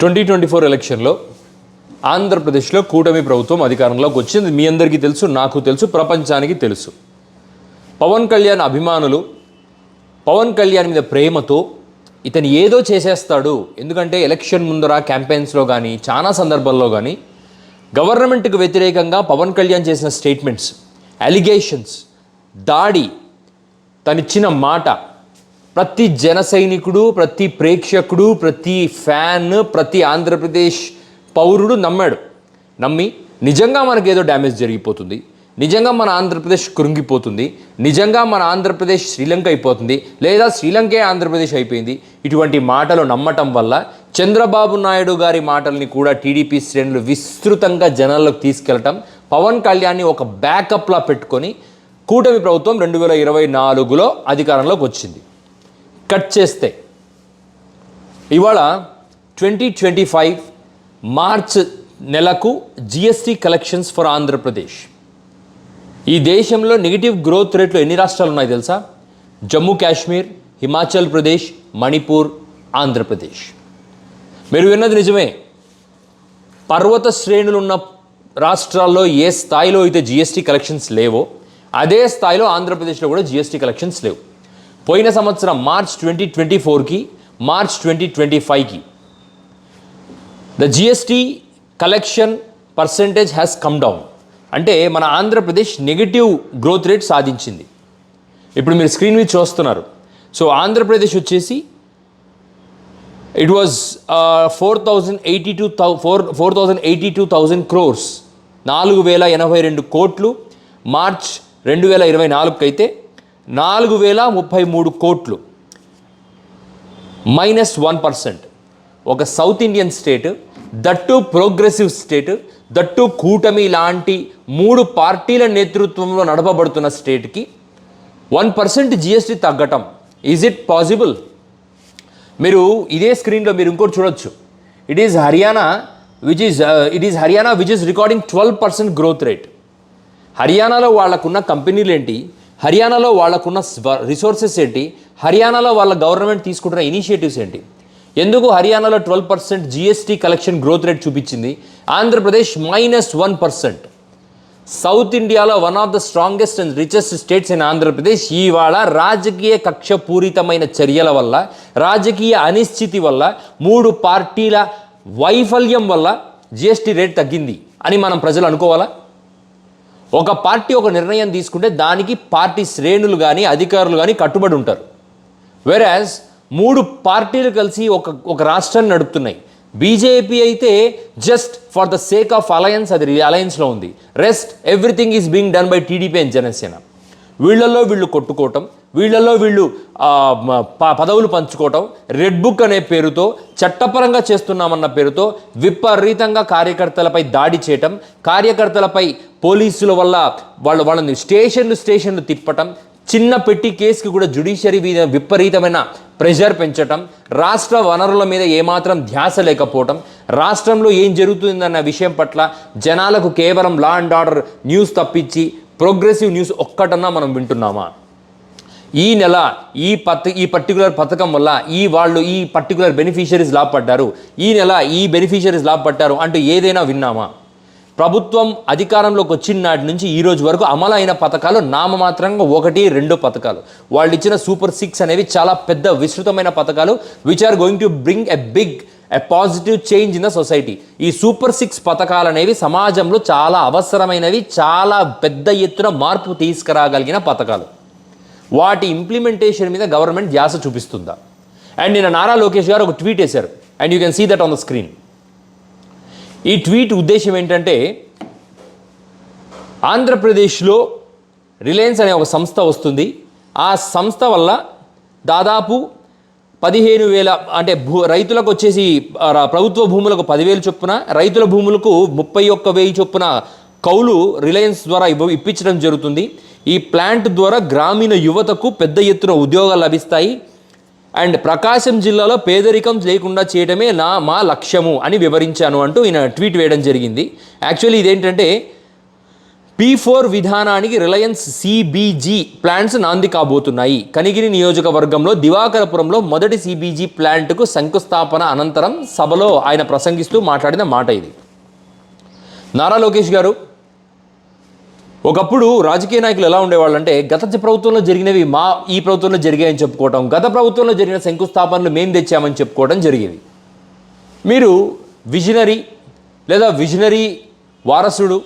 Twenty twenty four ఎలక్షన్లో ఆంధ్రప్రదేశ్లో కూటమి ప్రభుత్వం అధికారంలోకి వచ్చింది. మీ అందరికీ తెలుసు నాకు తెలుసు ప్రపంచానికి తెలుసు. పవన్ కళ్యాణ్ అభిమానులు పవన్ కళ్యాణ్ మీద ప్రేమతో ఇతను ఏదో చేసేస్తాడు. ఎందుకంటే ఎలక్షన్ ముందర క్యాంపెయిన్స్లో కానీ చాలా సందర్భాల్లో కానీ గవర్నమెంట్కి వ్యతిరేకంగా పవన్ కళ్యాణ్ చేసిన స్టేట్మెంట్స్ అలిగేషన్స్ దాడి తనిచ్చిన మాట ప్రతి జన సైనికుడు ప్రతి ప్రేక్షకుడు ప్రతి ఫ్యాన్ ప్రతి ఆంధ్రప్రదేశ్ పౌరుడు నమ్మాడు. నమ్మి నిజంగా మనకేదో డ్యామేజ్ జరిగిపోతుంది. నిజంగా మన ఆంధ్రప్రదేశ్ కృంగిపోతుంది. నిజంగా మన ఆంధ్రప్రదేశ్ శ్రీలంక అయిపోతుంది. లేదా శ్రీలంకే ఆంధ్రప్రదేశ్ అయిపోయింది. ఇటువంటి మాటలు నమ్మటం వల్ల చంద్రబాబు నాయుడు గారి మాటల్ని కూడా టీడీపీ శ్రేణులు విస్తృతంగా జనాల్లోకి తీసుకెళ్ళటం పవన్ కళ్యాణ్ని ఒక బ్యాకప్లా పెట్టుకొని కూటమి ప్రభుత్వం రెండు వేల ఇరవై నాలుగులో అధికారంలోకి వచ్చింది. కట్ చేస్తే. ఇవాళ ట్వంటీ ట్వంటీ ఫైవ్ మార్చ్ నెలకు జిఎస్టీ కలెక్షన్స్ ఫర్ ఆంధ్రప్రదేశ్. ఈ దేశంలో నెగిటివ్ గ్రోత్ రేట్లు ఎన్ని రాష్ట్రాలు ఉన్నాయి తెలుసా? జమ్మూ కాశ్మీర్ హిమాచల్ ప్రదేశ్ మణిపూర్ ఆంధ్రప్రదేశ్. మీరు విన్నది నిజమే. పర్వత శ్రేణులు ఉన్న రాష్ట్రాల్లో ఏ స్థాయిలో అయితే జిఎస్టీ కలెక్షన్స్ లేవో అదే స్థాయిలో ఆంధ్రప్రదేశ్లో కూడా జిఎస్టీ కలెక్షన్స్ లేవు. పోయిన సంవత్సరం మార్చ్ ట్వంటీ ట్వంటీ ఫోర్కి మార్చ్ ట్వంటీ ట్వంటీ ఫైవ్కి. The GST collection percentage has come down అంటే మన ఆంధ్రప్రదేశ్ నెగిటివ్ గ్రోత్ రేట్ సాధించింది. ఇప్పుడు మీరు స్క్రీన్ మీద చూస్తున్నారు. సో ఆంధ్రప్రదేశ్ వచ్చేసి it was four thousand eighty two thou four four thousand eighty two thousand crores నాలుగు వేల ఎనభై రెండు కోట్లు మార్చ్ రెండు వేల ఇరవై నాలుగుకి అయితే నాలుగు వేల ముప్పై మూడు కోట్లు. Minus one percent. ఒక south Indian state that progressive state that కూటమి లాంటి మూడు పార్టీల నేతృత్వంలో నడపబడుతున్న స్టేట్కి వన్ పర్సెంట్ జిఎస్టీ తగ్గటం. ఈజ్ ఇట్ పాసిబుల్ మీరు ఇదే స్క్రీన్లో మీరు ఇంకోటి చూడొచ్చు. It is Haryana which is it is Haryana which is recording twelve percent growth rate హర్యానాలో వాళ్ళకున్న కంపెనీలు ఏంటి హర్యానాలో వాళ్ళకున్న రిసోర్సెస్ ఏంటి? హర్యానాలో వాళ్ళ గవర్నమెంట్ తీసుకుంటున్న ఇనిషియేటివ్స్ ఏంటి? ఎందుకు హర్యానాలో twelve percent GST collection growth rate చూపించింది? Andhra Pradesh minus one percent south ఇండియాలో one of the strongest and richest states in Andhra Pradesh ఇవాళ రాజకీయ కక్షపూరితమైన చర్యల వల్ల రాజకీయ అనిశ్చితి వల్ల మూడు పార్టీల వైఫల్యం వల్ల జిఎస్టీ రేట్ తగ్గింది అని మనం ప్రజలు అనుకోవాలా? ఒక పార్టీ ఒక నిర్ణయం తీసుకుంటే దానికి పార్టీ శ్రేణులు కానీ అధికారులు కానీ కట్టుబడి ఉంటారు. వెరాజ్ మూడు పార్టీలు కలిసి ఒక ఒక రాష్ట్రాన్ని నడుపుతున్నాయి. బీజేపీ అయితే just for the sake of alliance అది అలయన్స్లో ఉంది. Rest everything is being done by TDP and Janasena వీళ్ళల్లో వీళ్ళు కొట్టుకోవటం వీళ్ళల్లో వీళ్ళు ప- పదవులు పంచుకోవటం రెడ్ బుక్ అనే పేరుతో చట్టపరంగా చేస్తున్నామన్న పేరుతో విపరీతంగా కార్యకర్తలపై దాడి చేయటం కార్యకర్తలపై పోలీసుల వల్ల వాళ్ళు వాళ్ళని స్టేషన్లు స్టేషన్లు తిప్పటం చిన్న పెట్టి కేసుకి కూడా జుడిషియరీ మీద విపరీతమైన ప్రెషర్ పెంచటం రాష్ట్ర వనరుల మీద ఏమాత్రం ధ్యాస లేకపోవటం రాష్ట్రంలో ఏం జరుగుతుందన్న విషయం పట్ల జనాలకు కేవలం లా అండ్ ఆర్డర్ న్యూస్ తప్పించి ప్రోగ్రెసివ్ న్యూస్ ఒక్కటన్నా మనం వింటున్నామా? ఈ నెల ఈ పత్ ఈ పర్టికులర్ పథకం వల్ల ఈ వాళ్ళు ఈ పర్టికులర్ బెనిఫిషరీస్ లాభపడ్డారు. ఈ నెల ఈ బెనిఫిషరీస్ లాభపడ్డారు. అంటూ ఏదైనా విన్నామా? ప్రభుత్వం అధికారంలోకి వచ్చిన నాటి నుంచి ఈ రోజు వరకు అమలైన పథకాలు నామమాత్రంగా ఒకటి రెండు పథకాలు. వాళ్ళు ఇచ్చిన సూపర్ సిక్స్ అనేవి చాలా పెద్ద విస్తృతమైన పథకాలు which are going to bring a big a positive change in the society ఈ సూపర్ సిక్స్ పథకాలు అనేవి సమాజంలో చాలా అవసరమైనవి చాలా పెద్ద ఎత్తున మార్పు తీసుకురాగలిగిన పథకాలు. వాటి ఇంప్లిమెంటేషన్ మీద గవర్నమెంట్ ధ్యాస చూపిస్తుందా? అండ్ నిన్న నారా లోకేష్ గారు ఒక ట్వీట్ వేశారు and you can see that on the screen ఈ ట్వీట్ ఉద్దేశం ఏంటంటే ఆంధ్రప్రదేశ్లో రిలయన్స్ అనే ఒక సంస్థ వస్తుంది. ఆ సంస్థ వల్ల దాదాపు పదిహేను వేల అంటే భూ రైతులకు వచ్చేసి ప్రభుత్వ భూములకు పదివేలు చొప్పున రైతుల భూములకు ముప్పై ఒక్క వెయ్యి చొప్పున కౌలు రిలయన్స్ ద్వారా ఇవ్వ ఇప్పించడం జరుగుతుంది. ఈ ప్లాంట్ ద్వారా గ్రామీణ యువతకు పెద్ద ఎత్తున ఉద్యోగాలు లభిస్తాయి. అండ్ ప్రకాశం జిల్లాలో పేదరికం లేకుండా చేయడమే నా మా లక్ష్యము అని వివరించాను అంటూ ఈయన ట్వీట్ వేయడం జరిగింది. యాక్చువల్లీ ఇదేంటంటే పీ ఫోర్ విధానానికి రిలయన్స్ సిబిజీ ప్లాంట్స్ నాంది కాబోతున్నాయి. కనిగిరి నియోజకవర్గంలో దివాకరపురంలో మొదటి సిబిజీ ప్లాంట్కు శంకుస్థాపన అనంతరం సభలో ఆయన ప్రసంగిస్తూ మాట్లాడిన మాట ఇది. నారా లోకేష్ గారు ఒకప్పుడు రాజకీయ నాయకులు ఎలా ఉండేవాళ్ళు అంటే గత ప్రభుత్వంలో జరిగినవి మా ఈ ప్రభుత్వంలో జరిగాయని చెప్పుకోవటం గత ప్రభుత్వంలో జరిగిన శంకుస్థాపనలు మేము తెచ్చామని చెప్పుకోవడం జరిగేది మీరు విజనరీ లేదా విజనరీ వారసుడు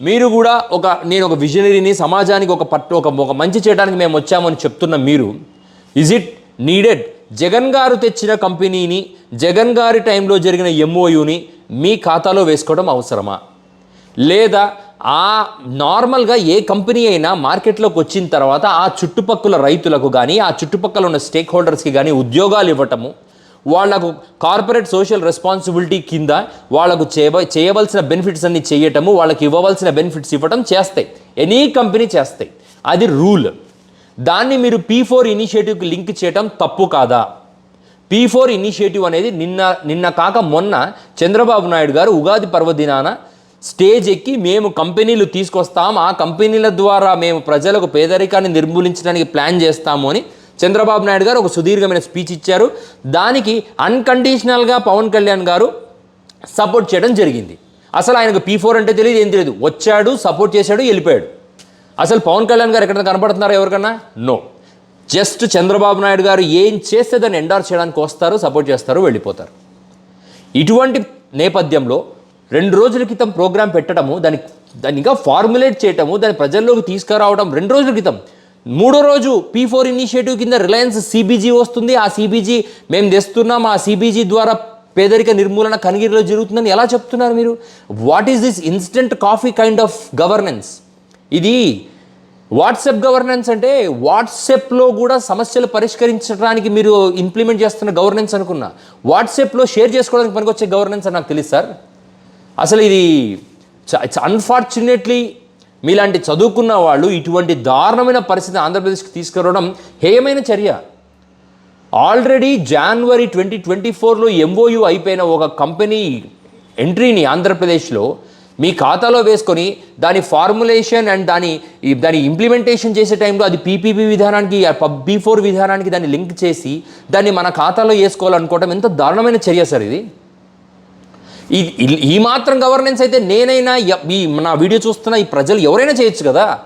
మీరు కూడా ఒక నేను ఒక విజనరీని సమాజానికి ఒక పట్టు ఒక ఒక మంచి చేయడానికి మేము వచ్చామని చెప్తున్న మీరు ఇజ్ ఇట్ నీడెడ్ జగన్ గారు తెచ్చిన కంపెనీని జగన్ గారి టైంలో జరిగిన ఎంఓయుని మీ ఖాతాలో వేసుకోవడం అవసరమా? లేదా ఆ నార్మల్గా ఏ కంపెనీ అయినా మార్కెట్లోకి వచ్చిన తర్వాత ఆ చుట్టుపక్కల రైతులకు కానీ ఆ చుట్టుపక్కల ఉన్న స్టేక్ హోల్డర్స్కి కానీ ఉద్యోగాలు ఇవ్వటము వాళ్ళకు కార్పొరేట్ సోషల్ రెస్పాన్సిబిలిటీ కింద వాళ్ళకు చేయ చేయవలసిన బెనిఫిట్స్ అన్ని చేయటము వాళ్ళకి ఇవ్వవలసిన బెనిఫిట్స్ ఇవ్వటం చేస్తాయి. ఎనీ కంపెనీ చేస్తాయి. అది రూల్. దాన్ని మీరు పీ ఫోర్ ఇనిషియేటివ్కి లింక్ చేయటం తప్పు కాదా? పీ ఫోర్ ఇనిషియేటివ్ అనేది నిన్న నిన్న కాక మొన్న చంద్రబాబు నాయుడు గారు ఉగాది పర్వదినాన స్టేజ్ ఎక్కి మేము కంపెనీలు తీసుకొస్తాం ఆ కంపెనీల ద్వారా మేము ప్రజలకు పేదరికాన్ని నిర్మూలించడానికి ప్లాన్ చేస్తాము అని చంద్రబాబు నాయుడు గారు ఒక సుదీర్ఘమైన స్పీచ్ ఇచ్చారు. దానికి అన్కండిషనల్గా పవన్ కళ్యాణ్ గారు సపోర్ట్ చేయడం జరిగింది. అసలు ఆయనకు పీ ఫోర్ అంటే తెలియదు ఏం తెలియదు. వచ్చాడు సపోర్ట్ చేశాడు వెళ్ళిపోయాడు. అసలు పవన్ కళ్యాణ్ గారు ఎక్కడైనా కనపడుతున్నారా ఎవరికన్నా? నో. జస్ట్ చంద్రబాబు నాయుడు గారు ఏం చేస్తే దాన్ని ఎండార్స్ చేయడానికి వస్తారు సపోర్ట్ చేస్తారు వెళ్ళిపోతారు. ఇటువంటి నేపథ్యంలో రెండు రోజుల క్రితం ప్రోగ్రాం పెట్టడము దాని దాన్ని ఇంకా ఫార్ములేట్ చేయటము దాన్ని ప్రజల్లోకి తీసుకురావడం రెండు రోజుల క్రితం. మూడో రోజు పీ ఫోర్ ఇనిషియేటివ్ కింద రిలయన్స్ సిబిజీ వస్తుంది. ఆ సిబిజీ మేము తెస్తున్నాం. ఆ సిబిజీ ద్వారా పేదరిక నిర్మూలన కనిగిరిలో జరుగుతుందని ఎలా చెప్తున్నారు మీరు? What is this instant coffee kind of governance ఇది వాట్సాప్ గవర్నెన్స్ అంటే వాట్సాప్లో కూడా సమస్యలు పరిష్కరించడానికి మీరు ఇంప్లిమెంట్ చేస్తున్న గవర్నెన్స్ అనుకున్నా. వాట్సాప్లో షేర్ చేసుకోవడానికి పనికొచ్చే గవర్నెన్స్ అని నాకు తెలుసు సార్. అసలు ఇది ఇట్స్ అన్ఫార్చునేట్లీ మీలాంటి చదువుకున్న వాళ్ళు ఇటువంటి దారుణమైన పరిస్థితి ఆంధ్రప్రదేశ్కి తీసుకురావడం హేయమైన చర్య. ఆల్రెడీ జాన్వరి ట్వంటీ ట్వంటీ ఫోర్లో ఎంఓయు అయిపోయిన ఒక కంపెనీ ఎంట్రీని ఆంధ్రప్రదేశ్లో మీ ఖాతాలో వేసుకొని దాని ఫార్ములేషన్ అండ్ దాని దాని ఇంప్లిమెంటేషన్ చేసే టైంలో అది పీపీపీ విధానానికి బీ ఫోర్ విధానానికి దాన్ని లింక్ చేసి దాన్ని మన ఖాతాలో వేసుకోవాలనుకోవడం ఎంత దారుణమైన చర్య సార్ ఇది? ఈ ఈ- ఈ మాత్రం గవర్నెన్స్ అయితే నేనైనా ఈ నా వీడియో చూస్తున్న ఈ ప్రజలు ఎవరైనా చేయొచ్చు కదా.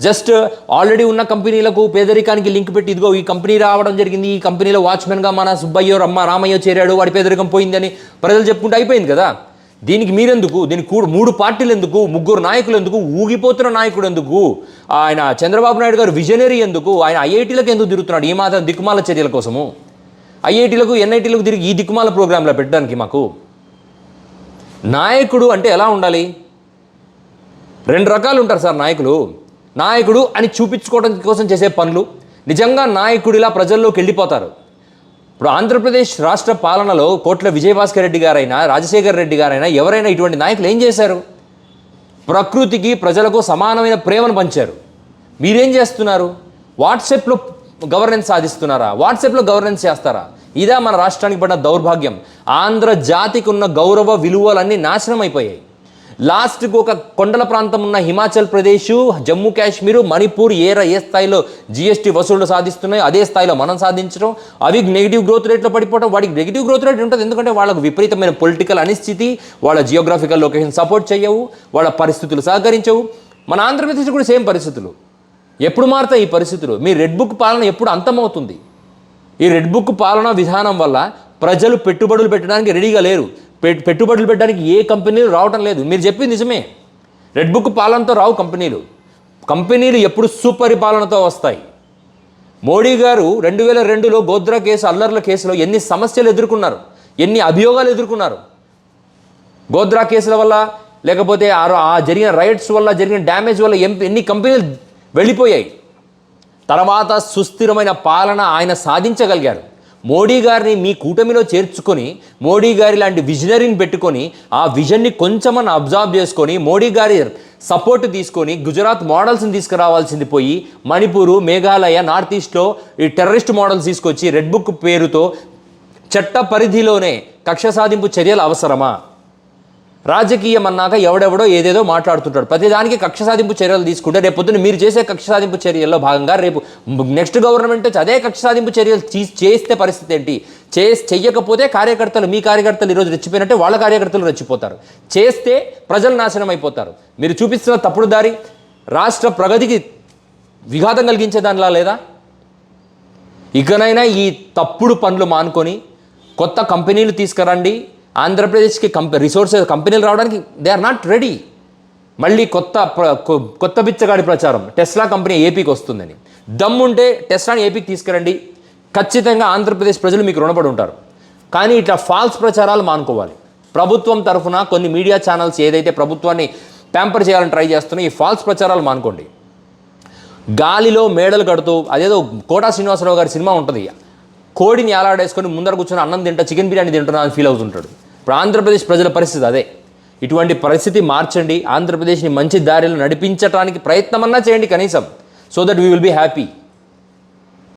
జస్ట్ ఆల్రెడీ ఉన్న కంపెనీలకు పేదరికానికి లింక్ పెట్టి ఇదిగో ఈ కంపెనీ రావడం జరిగింది ఈ కంపెనీలో వాచ్మెన్గా మన సుబ్బయ్యో రమ్మ రామయ్య చేరాడు వాడి పేదరికం పోయిందని ప్రజలు చెప్పుకుంటే అయిపోయింది కదా. దీనికి మీరెందుకు? దీనికి కూడా మూడు పార్టీలు ఎందుకు? ముగ్గురు నాయకులు ఎందుకు? ఊగిపోతున్న నాయకుడు ఎందుకు? ఆయన చంద్రబాబు నాయుడు గారు విజనరీ ఎందుకు? ఆయన ఐఐటీలకు ఎందుకు తిరుగుతున్నాడు? ఈ మాత్రం దిక్కుమాల చర్యల కోసము. ఐఐటీలకు ఎన్ఐటీలకు తిరిగి ఈ దిక్కుమాల ప్రోగ్రాంలో పెట్టడానికి మాకు నాయకుడు అంటే ఎలా ఉండాలి? రెండు రకాలు ఉంటారు సార్ నాయకులు. నాయకుడు అని చూపించుకోవడం కోసం చేసే పనులు. నిజంగా నాయకుడిలా ప్రజల్లోకి వెళ్ళిపోతారు. ఇప్పుడు ఆంధ్రప్రదేశ్ రాష్ట్ర పాలనలో కోట్ల విజయభాస్కర్ రెడ్డి గారైనా రాజశేఖర్ రెడ్డి గారైనా ఎవరైనా ఇటువంటి నాయకులు ఏం చేశారు? ప్రకృతికి ప్రజలకు సమానమైన ప్రేమను పంచారు. మీరేం చేస్తున్నారు? వాట్సాప్లో గవర్నెన్స్ సాధిస్తున్నారా? వాట్సాప్లో గవర్నెన్స్ చేస్తారా? ఇదా మన రాష్ట్రానికి పడిన దౌర్భాగ్యం. ఆంధ్ర జాతికి ఉన్న గౌరవ విలువలన్నీ నాశనం అయిపోయాయి. లాస్ట్కు ఒక కొండల ప్రాంతం ఉన్న హిమాచల్ ప్రదేశ్ జమ్మూ కాశ్మీరు మణిపూర్ ఏ ఏ స్థాయిలో జిఎస్టీ వసూళ్ళు సాధిస్తున్నాయో అదే స్థాయిలో మనం సాధించడం. అవి నెగిటివ్ గ్రోత్ రేట్లో పడిపోవడం వాటికి నెగిటివ్ గ్రోత్ రేట్ ఉంటుంది. ఎందుకంటే వాళ్ళకు విపరీతమైన పొలిటికల్ అనిశ్చితి వాళ్ళ జియోగ్రఫికల్ లొకేషన్ సపోర్ట్ చేయవు వాళ్ళ పరిస్థితులు సహకరించవు. మన ఆంధ్రప్రదేశ్ కూడా సేమ్ పరిస్థితులు. ఎప్పుడు మారుతాయి ఈ పరిస్థితులు? మీ రెడ్ బుక్ పాలన ఎప్పుడు అంతమవుతుంది? ఈ రెడ్ బుక్ పాలనా విధానం వల్ల ప్రజలు పెట్టుబడులు పెట్టడానికి రెడీగా లేరు. పెట్టుబడులు పెట్టడానికి ఏ కంపెనీలు రావటం లేదు. మీరు చెప్పింది నిజమే. రెడ్ బుక్ పాలనతో రావు కంపెనీలు. కంపెనీలు ఎప్పుడు సుపరిపాలనతో వస్తాయి. మోడీ గారు రెండు వేల రెండులో గోద్రా కేసు అల్లర్ల కేసులో ఎన్ని సమస్యలు ఎదుర్కొన్నారు ఎన్ని అభియోగాలు ఎదుర్కొన్నారు. గోద్రా కేసుల వల్ల లేకపోతే ఆ ఆ జరిగిన రైట్స్ వల్ల జరిగిన డ్యామేజ్ వల్ల ఎన్ని కంపెనీలు వెళ్ళిపోయాయి. తర్వాత సుస్థిరమైన పాలన ఆయన సాధించగలిగారు. మోడీ గారిని మీ కూటమిలో చేర్చుకొని మోడీ గారి లాంటి విజనరీని పెట్టుకొని ఆ విజన్ని కొంచెమని అబ్జర్వ్ చేసుకొని మోడీ గారి సపోర్ట్ తీసుకొని గుజరాత్ మోడల్స్ని తీసుకురావాల్సింది పోయి మణిపూరు మేఘాలయ నార్త్ ఈస్ట్లో ఈ టెర్రరిస్ట్ మోడల్స్ తీసుకొచ్చి రెడ్ బుక్ పేరుతో చట్ట పరిధిలోనే కక్ష సాధింపు చర్యలు అవసరమా? రాజకీయం అన్నాక ఎవడెవడో ఏదేదో మాట్లాడుతుంటాడు. ప్రతిదానికి కక్ష సాధింపు చర్యలు తీసుకుంటే రేపు పొద్దున్న మీరు చేసే కక్ష సాధింపు చర్యల్లో భాగంగా రేపు నెక్స్ట్ గవర్నమెంట్ అదే కక్ష సాధింపు చర్యలు చేస్తే పరిస్థితి ఏంటి? చే చెయ్యకపోతే కార్యకర్తలు మీ కార్యకర్తలు ఈరోజు రెచ్చిపోయినట్టే వాళ్ళ కార్యకర్తలు రెచ్చిపోతారు. చేస్తే ప్రజలు నాశనం అయిపోతారు. మీరు చూపిస్తున్న తప్పుడు దారి రాష్ట్ర ప్రగతికి విఘాతం కలిగించే దానిలా లేదా? ఇకనైనా ఈ తప్పుడు పనులు మానుకొని కొత్త కంపెనీలు తీసుకురండి ఆంధ్రప్రదేశ్కి కంపె రిసోర్సెస్ కంపెనీలు రావడానికి దే ఆర్ నాట్ రెడీ మళ్ళీ కొత్త ప్ర- కొ- కొత్త బిచ్చగాడి ప్రచారం. టెస్లా కంపెనీ ఏపీకి వస్తుందని. దమ్ముంటే టెస్లాని ఏపీకి తీసుకురండి. ఖచ్చితంగా ఆంధ్రప్రదేశ్ ప్రజలు మీకు రుణపడి ఉంటారు. కానీ ఇట్లా ఫాల్స్ ప్రచారాలు మానుకోవాలి. ప్రభుత్వం తరఫున కొన్ని మీడియా ఛానల్స్ ఏదైతే ప్రభుత్వాన్ని ప్యాంపర్ చేయాలని ట్రై చేస్తున్నాయి ఈ ఫాల్స్ ప్రచారాలు మానుకోండి. గాలిలో మేడలు కడుతూ అదేదో కోటా శ్రీనివాసరావు గారి సినిమా ఉంటుంది. కోడిని ఏలాడేసుకొని ముందర కూర్చొని అన్నం తింటా చికెన్ బిర్యానీ తింటున్నా అని ఫీల్ అవుతుంటాడు. ఇప్పుడు ఆంధ్రప్రదేశ్ ప్రజల పరిస్థితి అదే. ఇటువంటి పరిస్థితి మార్చండి. ఆంధ్రప్రదేశ్ని మంచి దారిలో నడిపించడానికి ప్రయత్నమన్నా చేయండి కనీసం. So that we will be happy